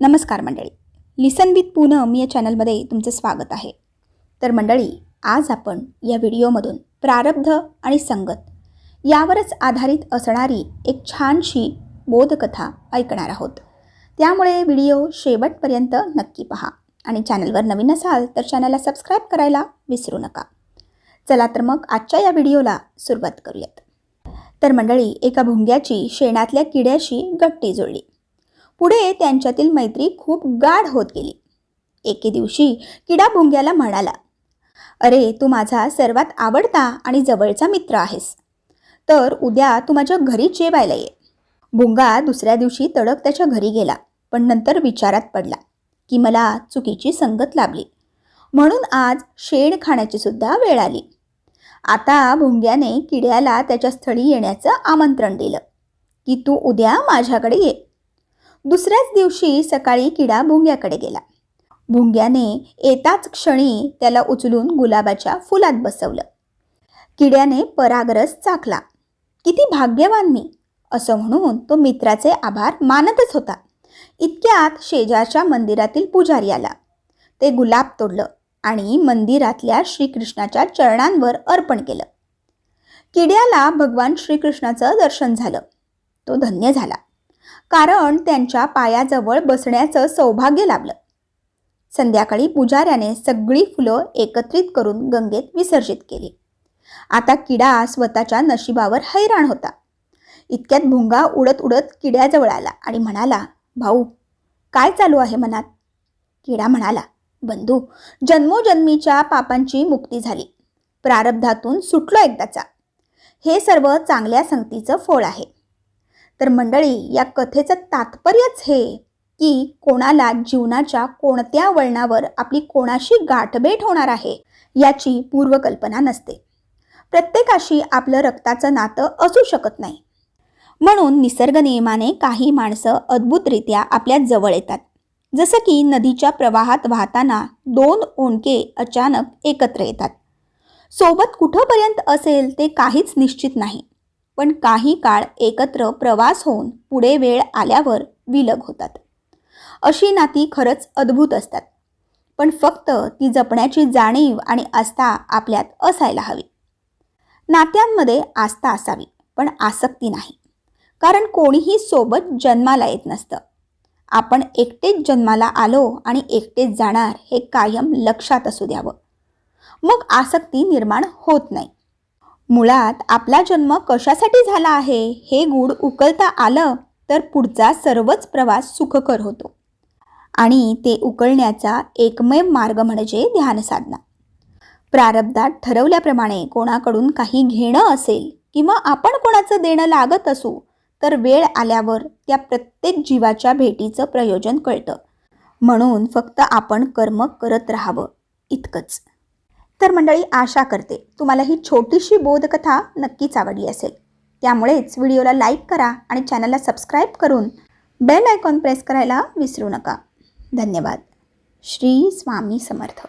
नमस्कार मंडळी. लिसन विथ पूनम या चॅनलमध्ये तुमचं स्वागत आहे. तर मंडळी आज आपण या व्हिडिओमधून प्रारब्ध आणि संगत यावरच आधारित असणारी एक छानशी बोधकथा ऐकणार आहोत. त्यामुळे व्हिडिओ शेवटपर्यंत नक्की पहा आणि चॅनलवर नवीन असाल तर चॅनलला सबस्क्राईब करायला विसरू नका. चला तर मग आजच्या या व्हिडिओला सुरुवात करूयात. तर मंडळी एका भुंग्याची शेणातल्या किड्याशी गट्टी जुळली. पुढे त्यांच्यातील मैत्री खूप गाढ होत गेली. एके दिवशी किडा भुंग्याला म्हणाला अरे तू माझा सर्वात आवडता आणि जवळचा मित्र आहेस. तर उद्या तू माझ्या घरी जेवायला ये. भुंगा दुसऱ्या दिवशी तडक त्याच्या घरी गेला पण नंतर विचारात पडला की मला चुकीची संगत लाभली. म्हणून आज शेण खाण्याची सुद्धा वेळ आली. आता भुंग्याने किड्याला त्याच्या स्थळी येण्याचं आमंत्रण दिलं की तू उद्या माझ्याकडे ये. दुसऱ्याच दिवशी सकाळी किडा भुंग्याकडे गेला. भुंग्याने येताच क्षणी त्याला उचलून गुलाबाच्या फुलात बसवलं. किड्याने परागरस चाकला. किती भाग्यवान मी असं म्हणून तो मित्राचे आभार मानतच होता. इतक्यात शेजारच्या मंदिरातील पुजारी आला. ते गुलाब तोडलं आणि मंदिरातल्या श्रीकृष्णाच्या चरणांवर अर्पण केलं. किड्याला भगवान श्रीकृष्णाचं दर्शन झालं. तो धन्य झाला. कारण त्यांच्या पायाजवळ बसण्याचं सौभाग्य लाभलं. संध्याकाळी पुजाऱ्याने सगळी फुलं एकत्रित करून गंगेत विसर्जित केली. आता किडा स्वतःच्या नशिबावर हैराण होता. इतक्यात भुंगा उडत उडत किड्याजवळ आला आणि म्हणाला भाऊ काय चालू आहे मनात? किडा म्हणाला बंधू जन्मोजन्मीच्या पापांची मुक्ती झाली. प्रारब्धातून सुटलो एकदाचा. हे सर्व चांगल्या संगतीचं फळ आहे. तर मंडळी या कथेचं तात्पर्यच हे की कोणाला जीवनाच्या कोणत्या वळणावर आपली कोणाशी गाठभेट होणार आहे याची पूर्वकल्पना नसते. प्रत्येकाशी आपलं रक्ताचं नातं असू शकत नाही. म्हणून निसर्ग नियमाने काही माणसं अद्भुतरित्या आपल्या जवळ येतात. जसं की नदीच्या प्रवाहात वाहताना दोन ओंडके अचानक एकत्र येतात. सोबत कुठंपर्यंत असेल ते काहीच निश्चित नाही. पण काही काळ एकत्र प्रवास होऊन पुढे वेळ आल्यावर विलग होतात. अशी नाती खरंच अद्भुत असतात. पण फक्त ती जपण्याची जाणीव आणि आस्था आपल्यात असायला हवी. नात्यांमध्ये आस्था असावी पण आसक्ती नाही. कारण कोणीही सोबत जन्माला येत नसतं. आपण एकटेच जन्माला आलो आणि एकटेच जाणार हे कायम लक्षात असू द्यावं. मग आसक्ती निर्माण होत नाही. मुळात आपला जन्म कशासाठी झाला आहे? हे गूढ उकलता आलं तर पुढचा सर्वच प्रवास सुखकर होतो. आणि ते उकळण्याचा एकमेव मार्ग म्हणजे ध्यानसाधना. प्रारब्धात ठरवल्याप्रमाणे कोणाकडून काही घेणं असेल किंवा आपण कोणाचं देणं लागत असू तर वेळ आल्यावर त्या प्रत्येक जीवाच्या भेटीचं प्रयोजन कळतं. म्हणून फक्त आपण कर्म करत राहावं इतकंच. तर मंडळी आशा करते तुम्हाला ही छोटीशी बोधकथा नक्कीच आवडली असेल. त्यामुळेच व्हिडिओला लाईक करा आणि चॅनलला सबस्क्राईब करून बेल आयकॉन प्रेस करायला विसरू नका. धन्यवाद. श्री स्वामी समर्थ.